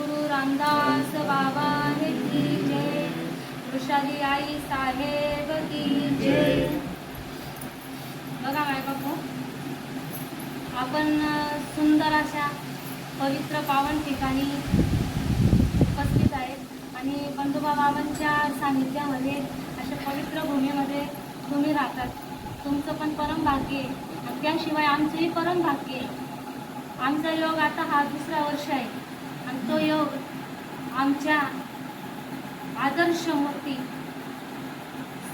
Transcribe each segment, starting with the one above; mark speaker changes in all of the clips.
Speaker 1: गुरु रामदास बाबा की जय. वृषाली आई साहेब की जय. बघा माय बापू आपण सुंदर अशा पवित्र पावन ठिकाणी उपस्थित आहेत. आणि बंधुबा बाबांच्या सानिध्यामध्ये अशा पवित्र भूमीमध्ये तुम्ही राहतात. तुमचं पण परम भाग्य आहे. आणि त्याशिवाय आमचंही परम भाग्य आहे. आमचा योग आता हा दुसरा वर्ष आहे. आणि तो योग आमच्या आदर्श मूर्ती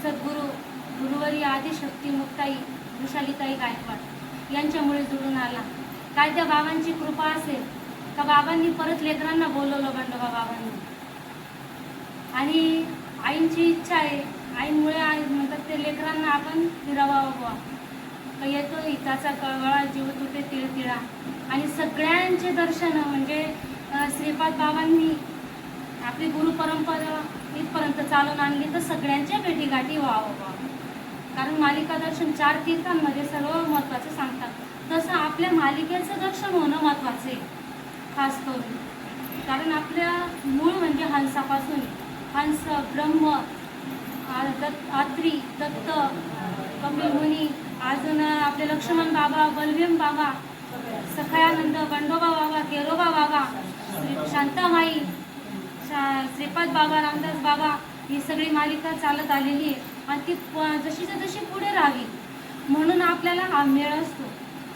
Speaker 1: सद्गुरू गुरुवरी आदिशक्ती मुक्ताई वृषालीताई गायकवाड यांच्यामुळे जुळून आला. काय त्या बाबांची कृपा असेल का बाबांनी परत लेकरांना बोलवलं बंडोबा बाबांनी? आणि आईंची इच्छा आहे आईमुळे आई म्हणतात ते लेकरांना आपण फिरावा बुवा का येतो हिताचा कळवळा जीव तुटे तिळतिळा आणि सगळ्यांचे दर्शन म्हणजे श्रीपाद बाबांनी आपली गुरु परंपरा इथपर्यंत चालून आणली तर सगळ्यांच्या भेटीगाठी व्हावं बा. कारण मालिका दर्शन चार तीर्थांमध्ये सर्व महत्त्वाचं सांगतात. तसं आपल्या मालिकेचं दर्शन होणं महत्त्वाचं आहे खास करून. कारण आपल्या मूळ म्हणजे हंसापासून. हंस ब्रह्म दत्त आत्री दत्त कपिल मुनी अजून आपले लक्ष्मण बाबा बलभीम बाबा सखयानंद बंडोबा बाबा केरोबा बाबा श्री शांतामाई शा- श्रीपाद बाबा रामदास बाबा ही सगळी मालिका चालत आलेली आहे. आणि ती प- जशीच्या तशी पुढे राहावी. म्हणून आपल्याला हा मेळ असतो.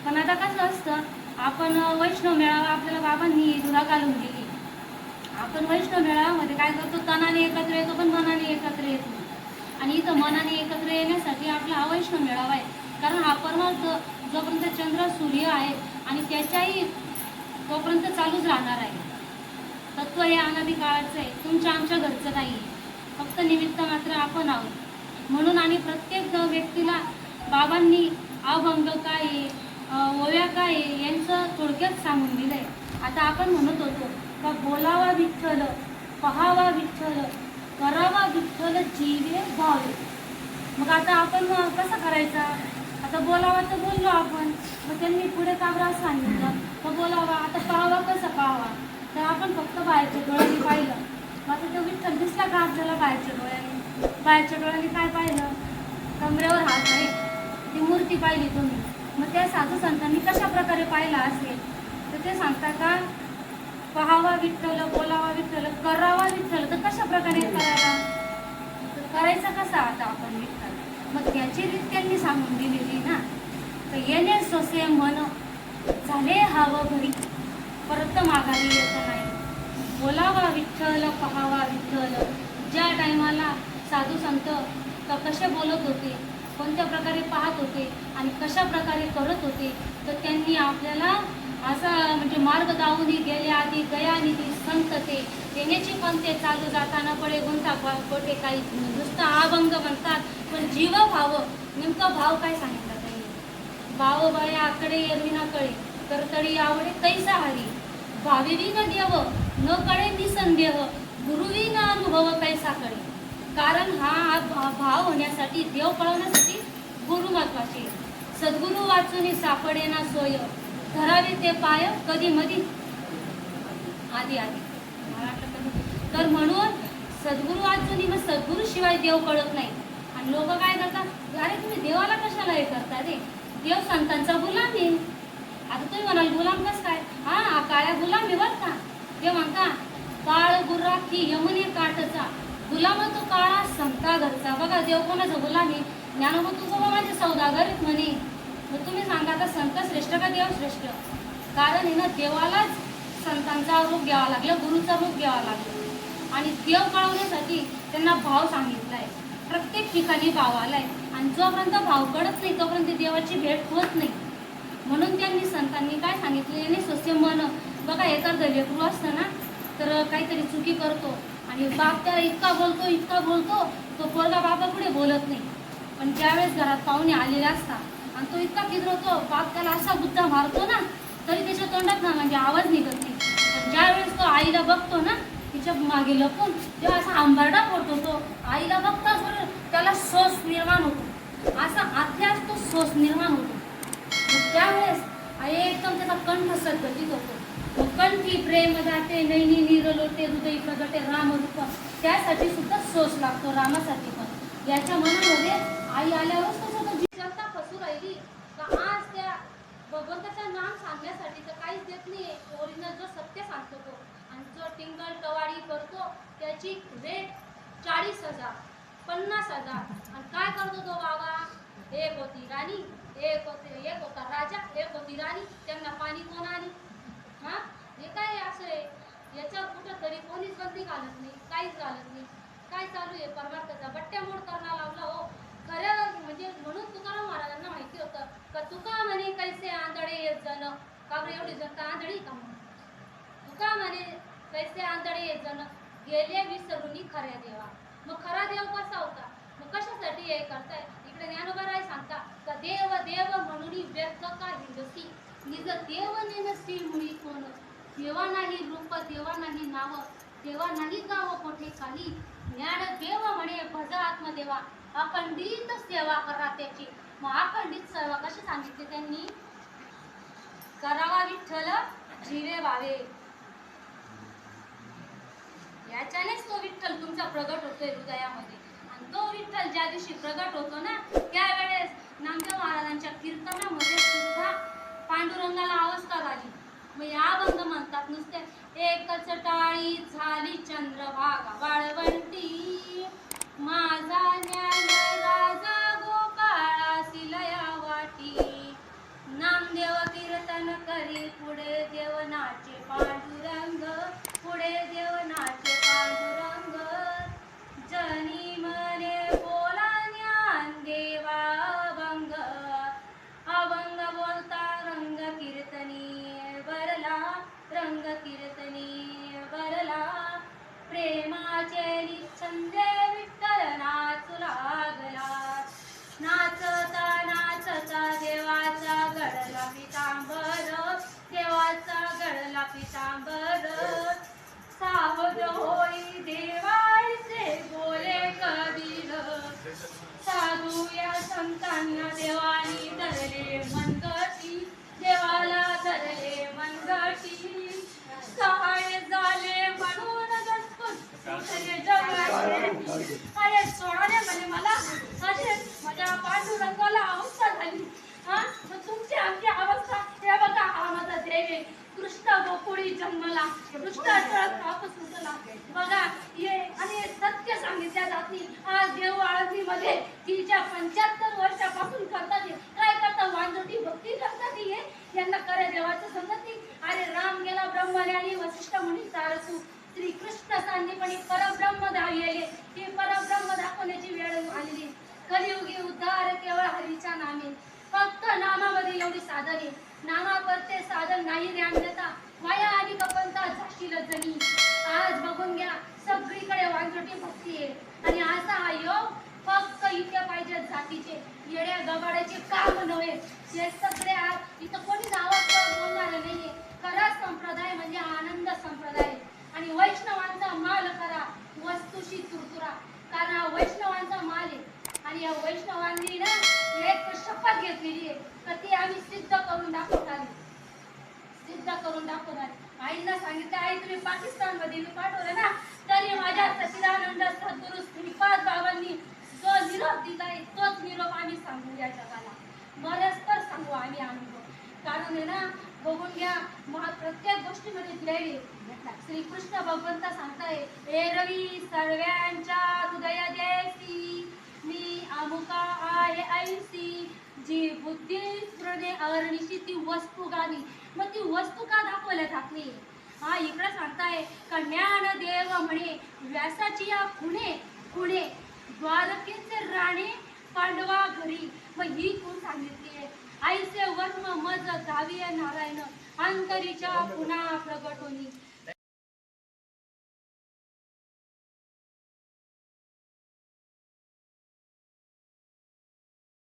Speaker 1: पण आता कसं असतं आपण वैष्णव मेळावा आपल्याला बाबांनी धुरा घालून दिली. आपण वैष्णव मेळाव्यामध्ये काय करतो तनाने एकत्र येतो पण मनाने एकत्र येतो आणि इथं मनाने एकत्र येण्यासाठी आपला हा वैष्णव मेळावा आहे. कारण हा परमार्थ जोपर्यंत चंद्र सूर्य आहे आणि त्याच्याही तोपर्यंत चालूच राहणार आहे. तत्व हे अनादी काळाचं आहे. तुमच्या आमच्या घरचं नाही आहे फक्त निमित्त मात्र आपण आहोत. म्हणून आणि प्रत्येक व्यक्तीला बाबांनी अभंग काय आहे, ओव्या काय आहे, यांचं थोडक्यात सांगून दिलंय. आता आपण म्हणत होतो का बोलावा विठ्ठल पहावा विठ्ठल करावा विठ्ठल जीवे भावे. मग आता आपण कसं करायचा? आता बोलावा तर बोललो आपण. मग त्यांनी पुढे काबरा सांगितलं? तर बोलावा. आता पाहावा कसं पाहावा? तर आपण फक्त बाहेरच्या डोळ्यांनी पाहिलं. मग तेवढी तो घास दिसला का बाहेरच्या डोळ्यांनी. बाहेरच्या डोळ्यांनी काय पाहिलं? कमरेवर हात आहे. ती मूर्ती पाहिली तुम्ही. मग त्या साधू संतांनी कशा प्रकारे पाहिला असेल? तर ते सांगता का? पहावा विठ्ठल बोलावा विठ्ठल करावा विठ्ठल. तर कशा प्रकारे करावा तर करायचं कसं आता आपण विठ्ठल? मग त्याची रीत त्यांनी सांगून दिलेली ना. तर येणे सोसे मन झाले हवं घरी. परत माघारी येत नाही. बोलावा विठ्ठल पहावा विठ्ठल. ज्या टायमाला साधू संत तर कसे बोलत होते कोणत्या प्रकारे पाहत होते आणि कशा प्रकारे करत होते तर त्यांनी आपल्याला असा म्हणजे मार्ग दावून गेले आधी गया निधी संत ते. येण्याची पण ते चालू जाताना पडे गुंता कोटे काही नुसतं अभंग म्हणतात पण जीव भाव नेमका भाव काय सांगितला त्यांनी? भाव बाया आकडे एरविना कळे तर तरी आवडे तैसा हरी भाविवी न देव न कळे निसंदेह गुरुवी न अनुभव कैसा कळे कारण हा भाव होण्यासाठी देव कळवण्यासाठी गुरु महत्त्वाचे सद्गुरु वाचून सापडे ना सोय. धरावे ते पाय कधी मधी. आधी आधी. तर म्हणून सद्गुरु वाचून मग सद्गुरु शिवाय देव कळत नाही. आणि लोक काय करतात? अरे तुम्ही देवाला कशाला हे करता रे? देव संतांचा गुलाम आहे. आता तुम्ही म्हणाल गुलाम कस काय? हा काळ्या गुलाम आहे बर का. ते म्हणता काळ गुर्राखी यमुने काठचा गुलाम तो काळा संता घरचा. बघा देव कोणाचा गुलाम आहे? ज्ञानोबा तुझा माझे सौदागर आहेत म्हणे? मग तुम्ही सांगा आता संत श्रेष्ठ का देव श्रेष्ठ? कारण आहे ना देवालाच संतांचा रूप घ्यावा लागला गुरुचा रूप घ्यावा लागला. आणि देव कळवण्यासाठी त्यांना भाव सांगितलाय. प्रत्येक ठिकाणी भाव आलाय. आणि जोपर्यंत भाव कळत नाही तोपर्यंत देवाची भेट होत नाही. म्हणून त्यांनी संतांनी काय सांगितले? नाही स्वस्य मन बघा एखादं लेकरू असतं ना? तर काहीतरी चुकी करतो आणि बाप त्याला इतका बोलतो इतका बोलतो तो पोरगा बापा पुढे बोलत नाही. पण ज्यावेळेस घरात पाहुणे आलेले असतात आणि तो इतका किदरवतो बाप त्याला असा बुद्धा मारतो ना तरी त्याच्या तोंडात ना म्हणजे आवाज निघत नाही. पण ज्यावेळेस तो आईला बघतो ना तिच्यामागे लपून तेव्हा असा आंबारडा पडतो तो आईला बघताच त्याला सोस निर्माण होतो. असा आत्यास तो सोस निर्माण होतो मग त्यावेळेस आई एकदम त्याचा कंठ सद्गती होतो कंठी प्रेम जाते नैनी निरलोटे हृदय प्रगटे रामरूप त्यासाठी सुद्धा सोस लागतो रामासाठी पण. याच्या मनामध्ये आई आल्यावरच तो जी जनता फसू राहिली. तर आज त्या भगवंताचं नाम सांगण्यासाठी तर काहीच देत नाही ओरिजिनल जो सत्य सांगतो तो. आणि जो टिंगल टवाळी करतो त्याची रेट चाळीस हजार पन्नास हजार. आणि काय करतो तो बाबा? एक होती राणी. एक होते एक होता राजा एक होती राणी त्यांना पाणी कोण आली? हा? हे काय असं? आहे याच्यावर कुठंतरी कोणीच बंदी घालत नाही काहीच घालत नाही. काय चालू आहे? परमार्थाचा बट्ट्यामोड करणार लावला हो. खरं म्हणजे म्हणून तुकाराम महाराजांना माहिती होतं का तुका म्हणे कैसे आंधळे येत जण? का बरं एवढी जनता आंधळी का म्हणून? तुका म्हणे कैसे आंधळे येत जण? गेले विसरून खऱ्या देवा. मग खरा देव कसा होता? मग कशासाठी हे करताय? इकडे ज्ञानोबाराय सांगता का देव देव म्हणून व्यक्त का हिंदसी निज देव नेनसी मुळी कोण? देवा नाही रूप देवा नाही नाव. देवा नाही गाव कोठे काही? ज्ञान देव म्हणे भज आत्मदेवा. अखंडित सेवा करा त्याची. मग अखंडित सेवा कशी सांगितली त्यांनी? करावा विठ्ठल जिरे वावे याच्यानेच तो विठ्ठल तुमचा प्रगट होतोय हृदयामध्ये. तो विठ्ठल ज्या दिवशी प्रगट होतो ना त्यावेळेस नामदेव महाराजांच्या कीर्तनामध्ये सुद्धा पांडुरंगाला अवस्था झाली मग या अभंग म्हणतात नुसते एकच टाळी झाली चंद्रभागा वाळवंटी माझा ज्ञान कृष्ण सांनीपणी परब्रह्म धावलेले हे परब्रह्म दाखवण्याची वेळ आलेली. कलियुगी उद्धार केवळ हरीच्या नामे. फक्त नामामध्ये एवढी साधने. नामा परते साधन नाही ज्ञानता वाया आणि कपंता झाशील जणी आज बघून घ्या सगळीकडे वांजोटी भक्ती आहे आणि असा हा योग फक्त इतक्या पाहिजे जातीचे. येड्या गबाड्याचे काम नव्हे. हे सगळे आज इथं कोणी नावात बोलणार नाहीये. खरा संप्रदाय म्हणजे आनंद संप्रदाय. आणि वैष्णवांचा माल करा वस्तूशी तुरतुरा. कारण हा वैष्णवांचा माल आहे. आणि या वैष्णवांनी ना एक शपथ घेतलेली आहे तर ती आम्ही सिद्ध करून दाखवणार आहे. सिद्ध करून दाखवणार आईंना सांगितलं आई तुम्ही पाकिस्तानमध्ये मी पाठवलं ना तरी माझ्या सचिदानंद सद्गुरु श्रीपाद बाबांनी जो निरोप दिलाय तोच निरोप आम्ही सांगू या जगाला. बरंच तर सांगू आम्ही अनुभव कारण आहे ना बघून घ्या. महा प्रत्येक गोष्टीमध्ये दिलेली. श्रीकृष्ण भगवंत सांगताय एरवी सर्वांच्या हृदय देसी मी अमुका आहे ऐसी. जी बुद्धी स्फुरणे अरणीशी ती वस्तू गाणी मग ती वस्तू का दाखवल्या जात नाही हा इकडे सांगताय का देव म्हणे व्यासाची या खुणे खुणे द्वारकेचे राणे पांडवा घरी. मग ही कोण सांगितली आहे आईचे वर्म मज धाविय नारायण. अंतरीच्या पुन्हा प्रगटोनी.